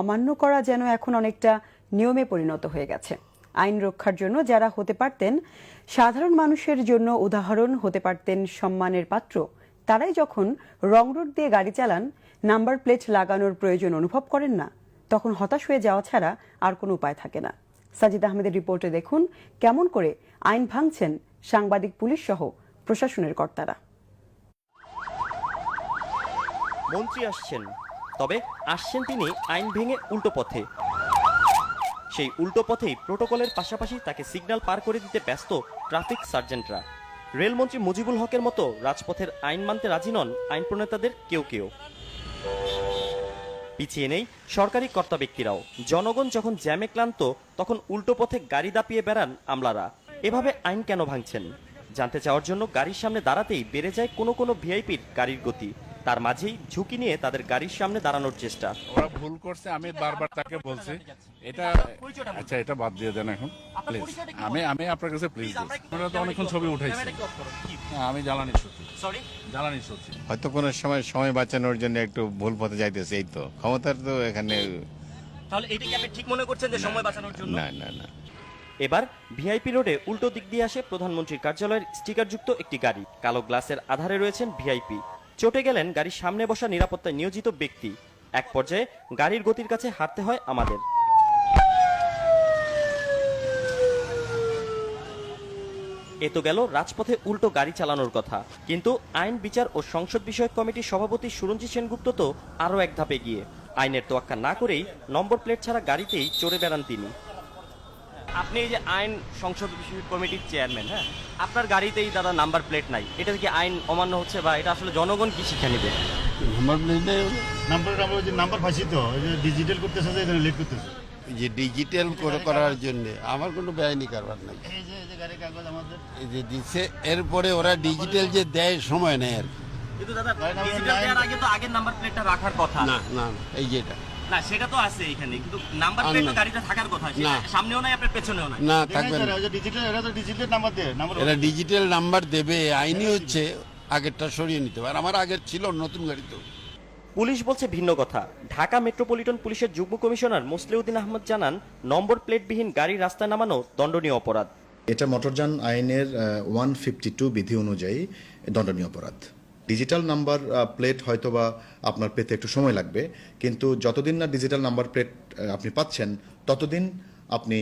অমান্য করা যেন এখন অনেকটা নিয়মে পরিণত হয়ে গেছে। আইন রক্ষার জন্য যারা হতে পারতেন, সাধারণ মানুষের জন্য উদাহরণ হতে পারতেন সম্মানের পাত্র। তারাই যখন রং রোড দিয়ে গাড়ি চালান, নাম্বার প্লেট লাগানোর প্রয়োজন অনুভব করেন না, তখন হতাশ হয়ে যাওয়া ছাড়া আর কোনো উপায় থাকে না। সাজিদ আহমেদের রিপোর্টে দেখুন কেমন করে আইন ভাঙছেন সাংবাদিক পুলিশ সহ প্রশাসনের কর্তারা। মন্ত্রী আসছেন। তবে আসছেন তিনি আইন ভেঙে উল্টো পথে। সেই উল্টো পথেই প্রোটোকলের পাশাপাশি তাকে সিগন্যাল পার করে দিতে ব্যস্ত ট্রাফিক সার্জেন্টরা। রেলমন্ত্রী মুজিবুল হকের মতো রাজপথের আইন মানতে রাজি নন আইন প্রণেতাদের কেউ কেউ। পিছিয়ে নেই সরকারি কর্তা ব্যক্তিরাও। জনগণ যখন জ্যামে ক্লান্ত, তখন উল্টো পথে গাড়ি দাপিয়ে বেড়ান আমলারা। এভাবে আইন কেন ভাঙছেন? জানতে চাওয়ার জন্য গাড়ির সামনে দাঁড়াতেই বেড়ে যায় কোনো কোনো ভিআইপির গাড়ির গতি। তার মাঝেই ঝুঁকি নিয়ে তাদের গাড়ির সামনে দাঁড়ানোর চেষ্টা। ওরা ভুল করছে আমি বারবার তাকে বলছি। এটা আচ্ছা এটা বাদ দিয়ে দেন এখন প্লিজ আমি আমি আপনার কাছে প্লিজ আমরা তো অনেকক্ষণ ছবি উঠাইছি। হ্যাঁ, আমি জ্বালানি সত্যি সরি জ্বালানি সত্যি হয়তো কোনো সময় সময় বাঁচানোর জন্য একটু ভুল পথে যাইতেছে এই তো। ক্ষমতার তো এখানে তাহলে এটা কি আপনি ঠিক মনে করছেন যে সময় বাঁচানোর জন্য? না না না। এবার ভিআইপি রোডে উল্টো দিক দিয়ে আসে প্রধানমন্ত্রীর কার্যালয়ের স্টিকারযুক্ত একটি গাড়ি। কালো গ্লাসের আধারে রয়েছেন ভিআইপি। চটে গেলেন গাড়ির সামনে বসা নিরাপত্তায় নিয়োজিত ব্যক্তি। এক পর্যায়ে গাড়ির গতির কাছে হাঁটতে হয় আমাদের। এ তো গেল রাজপথে উল্টো গাড়ি চালানোর কথা। কিন্তু আইন, বিচার ও সংসদ বিষয়ক কমিটির সভাপতি সুরঞ্জিত সেনগুপ্ত তো আরও এক ধাপে গিয়ে আইনের তোয়াক্কা না করেই নম্বর প্লেট ছাড়া গাড়িতেই চড়ে বেড়ান তিনি। আপনি এই যে আইন সংসদ কমিটির চেয়ারম্যান হ্যাঁ? আপনার গাড়িতেই দাদা নাম্বার প্লেট নাই। এটা কি আইন অমান্য হচ্ছে বা এটা আসলে জনগণ কি শিক্ষা নেবে? নাম্বার প্লেটে নাম্বার আমরা যে নাম্বার পাইছি তো ডিজিটাল করতেছে যে এখানে লেট করতেছে। যে ডিজিটাল করে করার জন্য আমার কোনো বেআইনি কারবার নাই। এই যে এই যে গাড়ির কাগজ আমাদের। এই যে দিচ্ছে এরপরে ওরা ডিজিটাল যে দেয় সময় নেয় আর কি। কিন্তু দাদা ডিজিটাল দেওয়ার আগে তো আগের নাম্বার প্লেটটা রাখার কথা। না না না, এই যেটা না সেটা তো আছে এখানে কিন্তু নাম্বার প্লেট না। গাড়িটা থাকার কথা সেটা সামনেও নাই আপনার পেছনেও নাই। না থাকবে না। না, ওই যে ডিজিটাল এরা তো ডিজিটাল নাম্বার দেয় নাম্বার এরা ডিজিটাল নাম্বার দেবে আইনি হচ্ছে আগেরটা সরিয়ে নিতে পারে আমার আগের ছিল নতুন গাড়ি তো। পুলিশ বলছে ভিন্ন কথা। ঢাকা মেট্রোপলিটন পুলিশের যুগ্ম কমিশনার মোসলেউদ্দিন আহমদ জানান নম্বর প্লেটবিহীন গাড়ি রাস্তায় নামানো দণ্ডনীয় অপরাধ। এটা মোটরযান আইনের ওয়ান ফিফটি টু বিধি অনুযায়ী দণ্ডনীয় অপরাধ। ডিজিটাল নাম্বার প্লেট হয়তোবা আপনার পেতে একটু সময় লাগবে, কিন্তু যতদিন না ডিজিটাল নাম্বার প্লেট আপনি পাচ্ছেন, ততদিন আপনি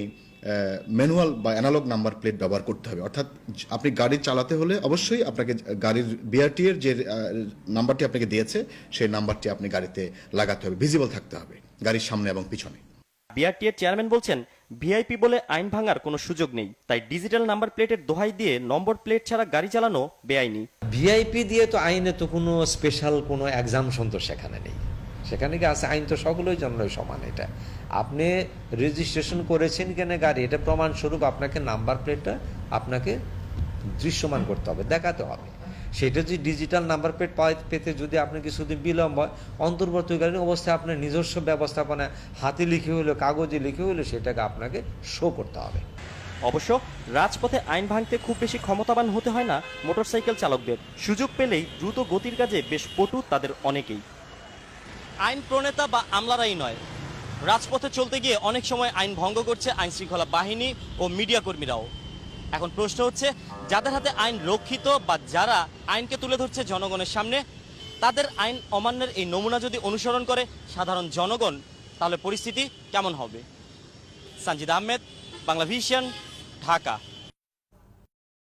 ম্যানুয়াল বা অ্যানালগ নাম্বার প্লেট ব্যবহার করতে হবে। অর্থাৎ আপনি গাড়ি চালাতে হলে অবশ্যই আপনাকে গাড়ির বিআরটি এর যে নাম্বারটি আপনাকে দিয়েছে, সেই নাম্বারটি আপনি গাড়িতে লাগাতে হবে ভিজিবল থাকতে হবে, গাড়ির সামনে এবং পিছনে। বিআরটি এর চেয়ারম্যান বলছেন ভিআইপি বলে আইন ভাঙার কোনো সুযোগ নেই, তাই ডিজিটাল নাম্বার প্লেটের দোহাই দিয়ে নম্বর প্লেট ছাড়া গাড়ি চালানো বেআইনি। ভিআইপি দিয়ে তো আইনে তো কোনো স্পেশাল কোনো এক্সামশন তো সেখানে নেই। সেখানে কি আছে? আইন তো সকলের জন্যই সমান এটা। আপনি রেজিস্ট্রেশন করেছেন কেন গাড়ি, এটা প্রমাণস্বরূপ আপনাকে নাম্বার প্লেটটা আপনাকে দৃশ্যমান করতে হবে, দেখাতে হবে। সেটা যদি ডিজিটাল নাম্বার প্লেট পেতে যদি আপনি কিছুদিন বিলম্ব হয়, অন্তর্বর্তীকালীন অবস্থায় আপনার নিজস্ব ব্যবস্থাপনা হাতে লিখে হলো কাগজে লিখে হলো সেটাকে আপনাকে শো করতে হবে। অবশ্য রাজপথে আইন ভাঙতে খুব বেশি ক্ষমতাবান হতে হয় না মোটরসাইকেল চালকদের। সুযোগ পেলেই দ্রুত গতির কাজে বেশ পটু তাদের অনেকেই। আইন প্রণেতা বা আমলারাই নয়। রাজপথে চলতে গিয়ে অনেক সময় আইন ভঙ্গ করছে আইন শৃঙ্খলা বাহিনী ও মিডিয়া কর্মীরাও। এখন প্রশ্ন হচ্ছে, যাদের হাতে আইন রক্ষিত বা যারা আইনকে তুলে ধরছে জনগণের সামনে, তাদের আইন অমান্যের এই নমুনা যদি অনুসরণ করে সাধারণ জনগণ, তাহলে পরিস্থিতি কেমন হবে? সানজিদ আহমেদ বাংলা ভিশন ঢাকা।